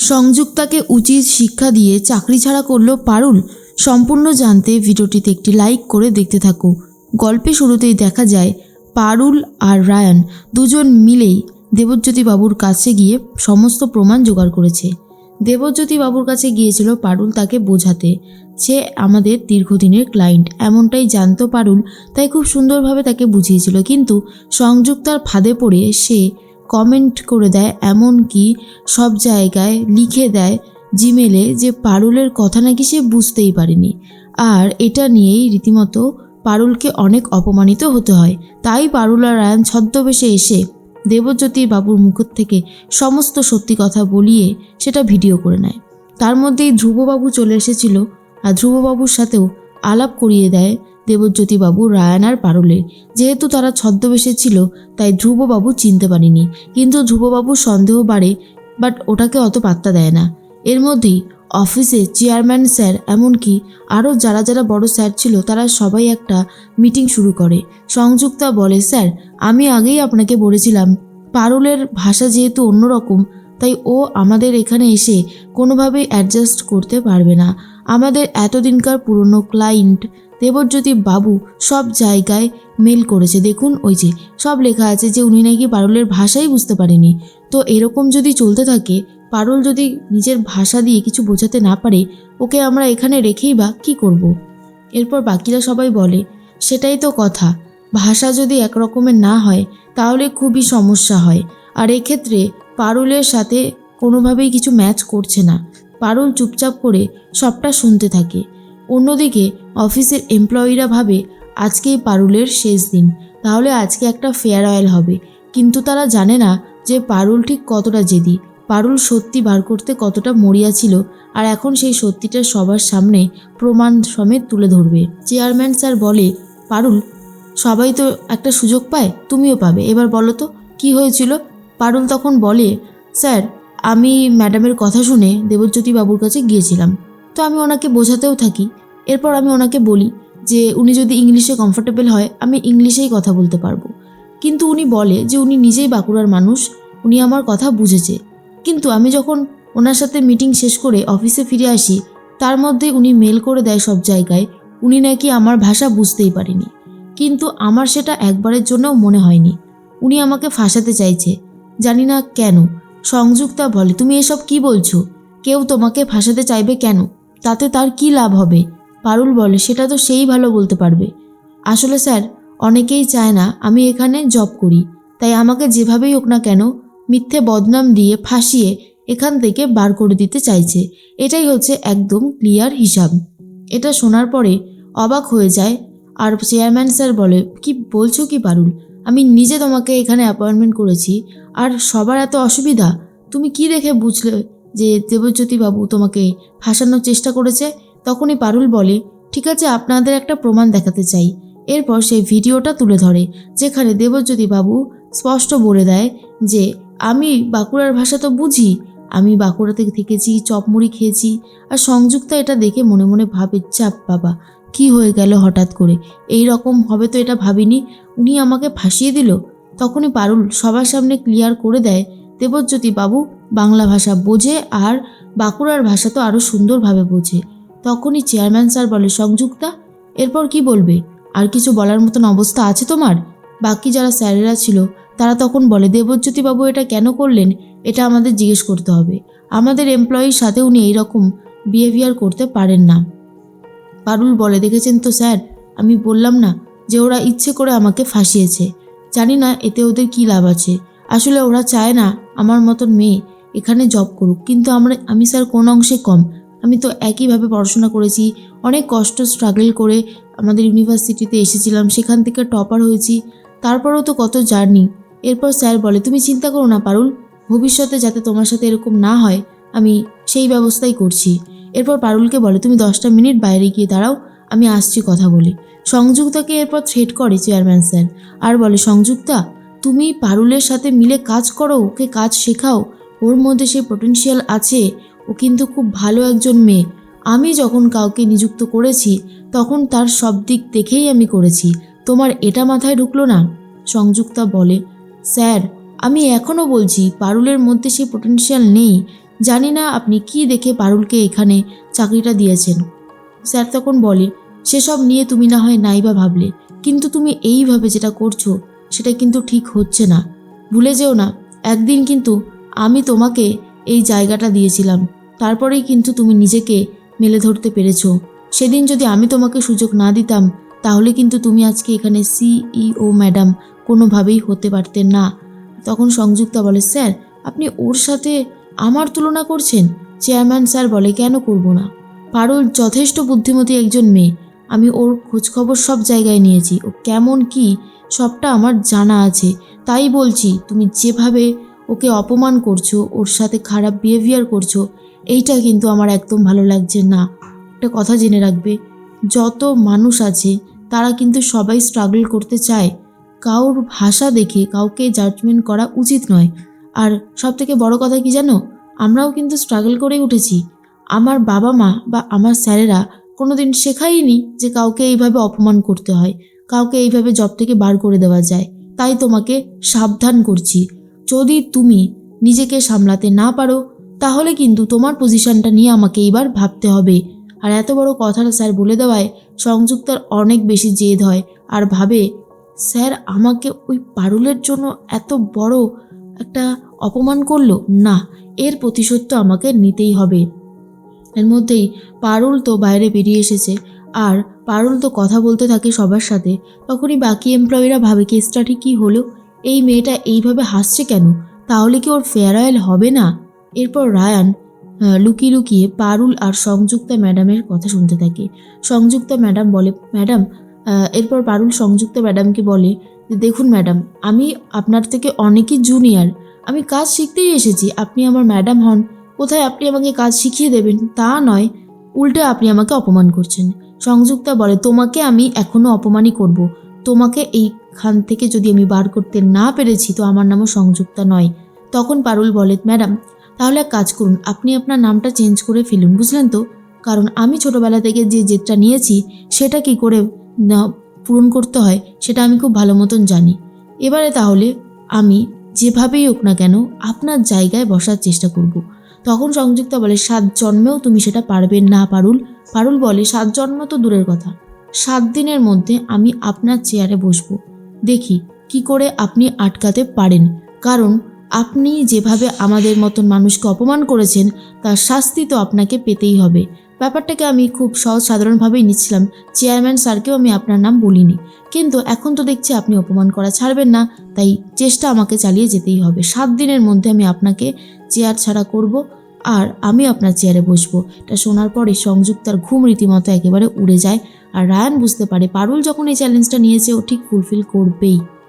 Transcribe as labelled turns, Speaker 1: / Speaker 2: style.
Speaker 1: সংযুক্তাকে উচিত শিক্ষা দিয়ে চাকরি ছাড়া করল পারুল। সম্পূর্ণ জানতে ভিডিওটিতে একটি লাইক করে দেখতে থাকো। গল্পে শুরুতেই দেখা যায়, পারুল আর রায়ান দুজন মিলেই দেবজ্যোতি বাবুর কাছে গিয়ে সমস্ত প্রমাণ জোগাড় করেছে। দেবজ্যোতি বাবুর কাছে গিয়েছিল পারুল তাকে বোঝাতে। সে আমাদের দীর্ঘদিনের ক্লায়েন্ট এমনটাই জানতো পারুল, তাই খুব সুন্দরভাবে তাকে বুঝিয়েছিল। কিন্তু সংযুক্তার ফাঁদে পড়ে সে কমেন্ট করে দেয় এমন কি সব জায়গায় লিখে দেয় জিমেলে যে পারুলের কথা নাকি সে বুঝতেই পারেনি। আর এটা নিয়েই রীতিমতো পারুলকে অনেক অপমানিত হতে হয়। তাই পারুল আর রায়ান ছদ্মবেশে এসে দেবজ্যোতি বাবুর মুখ থেকে সমস্ত সত্যি কথা বলিয়ে সেটা ভিডিও করে নেয়। তার মধ্যেই ধ্রুববাবু চলে এসেছিল আর ধ্রুববাবুর সাথেও আলাপ করিয়ে দেয় দেবজ্যোতিবাবু রায়ান আর পারুলের। যেহেতু তারা ছদ্মবেশে ছিল, তাই ধ্রুববাবু চিনতে পারেনি। কিন্তু ধ্রুববাবুর সন্দেহ বাড়ে, বাট ওটাকে অত পাত্তা দেয় না। এর মধ্যেই অফিসে চেয়ারম্যান স্যার এমনকি আরও যারা যারা বড় স্যার ছিল, তারা সবাই একটা মিটিং শুরু করে। সংযুক্তা বলে, স্যার, আমি আগেই আপনাকে বলেছিলাম, পারুলের ভাষা যেহেতু অন্যরকম, তাই ও আমাদের এখানে এসে কোনোভাবেই অ্যাডজাস্ট করতে পারবে না। আমাদের এতদিনকার পুরনো ক্লায়েন্ট দেবজ্যোতি বাবু সব জায়গায় মেল করেছে, দেখুন ওই যে সব লেখা আছে যে উনি নাকি পারুলের ভাষাই বুঝতে পারেনি। তো এরকম যদি চলতে থাকে, পারুল যদি নিজের ভাষা দিয়ে কিছু বোঝাতে না পারে, ওকে আমরা এখানে রেখেই বা কী করব। এরপর বাকিরা সবাই বলে, সেটাই তো কথা। ভাষা যদি একরকমের না হয়, তাহলে খুবই সমস্যা হয়। আর এক্ষেত্রে পারুলের সাথে কোনোভাবেই কিছু ম্যাচ করছে না। পারুল চুপচাপ করে সবটা শুনতে থাকে। অন্যদিকে, অফিসের এমপ্লয়িরা ভাবে, আজকেই পারুলের শেষ দিন, তাহলে আজকে একটা ফেয়ারওয়েল হবে। কিন্তু তারা জানে না যে পারুল ঠিক কতটা জেদি। পারুল সত্যি বার করতে কতটা মরিয়া ছিল, আর এখন সেই সত্যিটা সবার সামনে প্রমাণ সমেত তুলে ধরবে। চেয়ারম্যান স্যার বলে, পারুল, সবাই তো একটা সুযোগ পায়, তুমিও পাবে। এবার বলো তো, কি হয়েছিল? পারুল তখন বলে, স্যার, আমি ম্যাডামের কথা শুনে দেবজ্যোতি বাবুর কাছে গিয়েছিলাম। তো আমি ওনাকে বোঝাতেও থাকি। এরপর আমি ওনাকে বলি যে, উনি যদি ইংলিশে কমফোর্টেবল হয়, আমি ইংলিশেই কথা বলতে পারব। কিন্তু উনি বলে যে, উনি নিজেই বাঁকুড়ার মানুষ, উনি আমার কথা বুঝেছে। কিন্তু আমি যখন ওনার সাথে মিটিং শেষ করে অফিসে ফিরে আসি, তার মধ্যে উনি মেল করে দেয় সব জায়গায়, উনি নাকি আমার ভাষা বুঝতেই পারেনি। কিন্তু আমার সেটা একবারের জন্যও মনে হয়নি। উনি আমাকে ফাঁসাতে চাইছে। জানি না কেন, সংযুক্তা বলে, তুমি এসব কি বলছো? কেউ তোমাকে ফাঁসাতে চাইবে কেন? তাতে তার কি লাভ হবে? পারুল বলে, সেটা তো সেই ভালো বলতে পারবে। আসলে স্যার, অনেকেই চায় না আমি এখানে জব করি। তাই আমাকে যেভাবেই হোক না কেন, মিথ্যে বদনাম দিয়ে ফাঁসিয়ে এখান থেকে বার করে দিতে চাইছে। এটাই হচ্ছে একদম ক্লিয়ার হিসাব। এটা শোনার পরে অবাক হয়ে যায়। আর চেয়ারম্যান স্যার বলে, কি বলছো কি পারুল? আমি নিজে তোমাকে এখানে অ্যাপয়েন্টমেন্ট করেছি। আর সবার এত অসুবিধা? তুমি কি দেখে বুঝলে যে দেবজ্যোতি বাবু তোমাকে ফাঁসানোর চেষ্টা করেছে, তখনই পারুল বলে, ঠিক আছে, আপনাদের একটা প্রমাণ দেখাতে চাই। এরপর সেই ভিডিওটা তুলে ধরে, যেখানে দেবজ্যোতি বাবু স্পষ্ট বলে দেয় যে, আমি বাঁকুড়ার ভাষা তো বুঝি, আমি বাঁকুড়াতে থেকেছি, চপমুড়ি খেয়েছি, আর সংযুক্তা এটা দেখে মনে মনে ভাবে, চাপ বাবা, কি হয়ে গেল হঠাৎ করে? এই রকম হবে তো এটা ভাবিনি, উনি আমাকে ফাঁসিয়ে দিল? তখনই পারুল সবার সামনে ক্লিয়ার করে দেয়, দেবজ্যোতি বাবু বাংলা ভাষা বোঝে আর বাঁকুড়ার ভাষা তো আরও সুন্দরভাবে বোঝে। তখনই চেয়ারম্যান স্যার বলে, সংযুক্তা, এরপর কি বলবে? আর কিছু বলার মতন অবস্থা আছে তোমার? বাকি যারা স্যারেরা ছিল, তারা তখন বলে দেবজ্যোতি বাবু এটা কেন করলেন? এটা আমাদের জিজ্ঞেস করতে হবে। আমাদের এমপ্লয়ির সাথে উনি এইরকম বিহেভিয়ার করতে পারেন না। পারুল বলে, দেখেছেন তো স্যার? আমি বললাম না যে ওরা ইচ্ছে করে আমাকে ফাঁসিয়েছে। জানি না এতে ওদের কী লাভ আছে। আসলে ওরা চায় না আমার মতন মেয়ে এখানে জব করুক। কিন্তু আমরা, আমি স্যার কোন অংশে কম। আমি তো একইভাবে পড়াশোনা করেছি। অনেক কষ্ট স্ট্রাগল করে আমাদের ইউনিভার্সিটিতে এসেছিলাম। সেখান থেকে টপার হয়েছি। তারপরেও তো কত জার্নি এরপর স্যার বলে, তুমি চিন্তা করো না পারুল। ভবিষ্যতে যাতে তোমার সাথে এরকম না হয়, আমি সেই ব্যবস্থাই করছি। এরপর পারুলকে বলে, তুমি দশটা মিনিট বাইরে গিয়ে দাঁড়াও। আমি আসছি কথা বলি। সংযুক্তাকে এরপর থ্রেট করে চেয়ারম্যান স্যার আর বলে, সংযুক্তা, তুমি পারুলের সাথে মিলে কাজ করো। ওকে কাজ শেখাও। ওর মধ্যে সে পোটেনশিয়াল আছে, ও কিন্তু খুব ভালো একজন মেয়ে। আমি যখন কাউকে নিযুক্ত করেছি, তখন তার সব দিক দেখেই আমি করেছি। তোমার এটা মাথায় ঢুকলো না? সংযুক্তা বলে, স্যার, আমি এখনও বলছি, পারুলের মধ্যে সেই পোটেনশিয়াল নেই। জানি না আপনি কি দেখে পারুলকে এখানে চাকরিটা দিয়েছেন। স্যার তখন বলে, সেসব নিয়ে তুমি না হয় নাই বা ভাবলে, কিন্তু তুমি এইভাবে যেটা করছ, সেটা কিন্তু ঠিক হচ্ছে না। ভুলে যেও না, একদিন কিন্তু আমি তোমাকে এই জায়গাটা দিয়েছিলাম। তারপরেই কিন্তু তুমি নিজেকে মেলে ধরতে পেরেছ। সেদিন যদি আমি তোমাকে সুযোগ না দিতাম, তাহলে কিন্তু তুমি আজকে এখানে সিইও ম্যাডাম, কোনোভাবেই হতে পারতেন না। তখন সংযুক্তা বলে, স্যার, আপনি ওর সাথে আমার তুলনা করছেন? চেয়ারম্যান স্যার বলে, কেন করব না? পারুল যথেষ্ট বুদ্ধিমতী একজন মেয়ে। আমি ওর খোঁজখবর সব জায়গায় নিয়েছি। ও কেমন কি সবটা আমার জানা আছে। তাই বলছি, তুমি যেভাবে ওকে অপমান করছ, ওর সাথে খারাপ বিহেভিয়ার করছ, এইটা কিন্তু আমার একদম ভালো লাগছে না। একটা কথা জেনে রাখবে, যত মানুষ আছে, তারা কিন্তু সবাই স্ট্রাগল করতে চায়। কাউর ভাষা দেখে কাউকে জাজমেন্ট করা উচিত নয়। আর সব থেকে বড় কথা কি জানো? আমরাও কিন্তু স্ট্রাগল করে উঠেছি। আমার বাবা মা বা আমার স্যারেরা কোনো দিন শেখাইনি যে কাউকে এইভাবে অপমান করতে হয়, কাউকে এইভাবে জব থেকে বার করে দেওয়া যায়। তাই তোমাকে সাবধান করছি। যদি তুমি নিজেকে সামলাতে না পারো, তাহলে কিন্তু তোমার পজিশনটা নিয়ে আমাকে এবার ভাবতে হবে। আর এত বড় কথাটা স্যার বলে দেওয়ায় সংযুক্তার অনেক বেশি জেদ হয় আর ভাবে, স্যার, আমাকে ওই পারুলের জন্য এত বড় একটা অপমান করল? না, এর প্রতিশোধ তো আমাকে নিতেই হবে। এর মধ্যেই পারুল তো বাইরে বেরিয়ে এসেছে। আর পারুল তো কথা বলতে থাকে সবার সাথে। তখনই বাকি এমপ্লয়িরা ভাবে, কেসটা ঠিক কী হলো? এই মেয়েটা এইভাবে হাসছে কেন? তাহলে কি ওর ফেয়ারওয়েল হবে না? এরপর রায়ান লুকিয়ে লুকিয়ে পারুল আর সংযুক্তা ম্যাডামের কথা শুনতে থাকে। সংযুক্তা ম্যাডাম বলে, ম্যাডাম এরপর পারুল সংযুক্তা ম্যাডামকে বলে, দেখুন ম্যাডাম, আমি আপনার থেকে অনেকই জুনিয়র আমি কাজ শিখতেই এসেছি। আপনি আমার ম্যাডাম হন। কোথায় আপনি আমাকে কাজ শিখিয়ে দেবেন? তা নয়, উল্টে আপনি আমাকে অপমান করছেন। সংযুক্তা বলে, তোমাকে আমি এখনও অপমানই করব। তোমাকে এইখান থেকে যদি আমি বার করতে না পেরেছি, তো আমার নামও সংযুক্তা নয়। তখন পারুল বলে, ম্যাডাম, তাহলে এক কাজ করুন, আপনি আপনার নামটা চেঞ্জ করে ফেলুন, বুঝলেন তো? কারণ আমি ছোটোবেলা থেকে যে জেদটা নিয়েছি, সেটা কি করে পূরণ করতে হয়, সেটা আমি খুব ভালো মতন জানি। এবারে তাহলে আমি যেভাবেই হোক না কেন, আপনার জায়গায় বসার চেষ্টা করব। তখন সংযুক্তা বলে, সাত জন্মেও তুমি সেটা পারবে না, পারুল। পারুল বলে, সাত জন্ম তো দূরের কথা। সাত দিনের মধ্যে আমি আপনার চেয়ারে বসবো। দেখি কি করে আপনি আটকাতে পারেন। কারণ আপনি যেভাবে আমাদের মতন মানুষকে অপমান করেছেন, তার শাস্তি তো আপনাকে পেতেই হবে। ব্যাপারটাকে আমি খুব সহজ সাধারণভাবেই নিচ্ছিলাম। চেয়ারম্যান স্যারকেও আমি আপনার নাম বলিনি। কিন্তু এখন তো দেখছি আপনি অপমান করা ছাড়বেন না, তাই চেষ্টা আমাকে চালিয়ে যেতেই হবে। সাত দিনের মধ্যে আমি আপনাকে চেয়ার ছাড়া করব আর আমি আপনার চেয়ারে বসবো। এটা শোনার পরে সংযুক্তার ঘুম রীতিমতো একেবারে উড়ে যায়। আর রায়ান বুঝতে পারে পারুল যখন এই চ্যালেঞ্জটা নিয়েছে ও ঠিক ফুলফিল করবেই।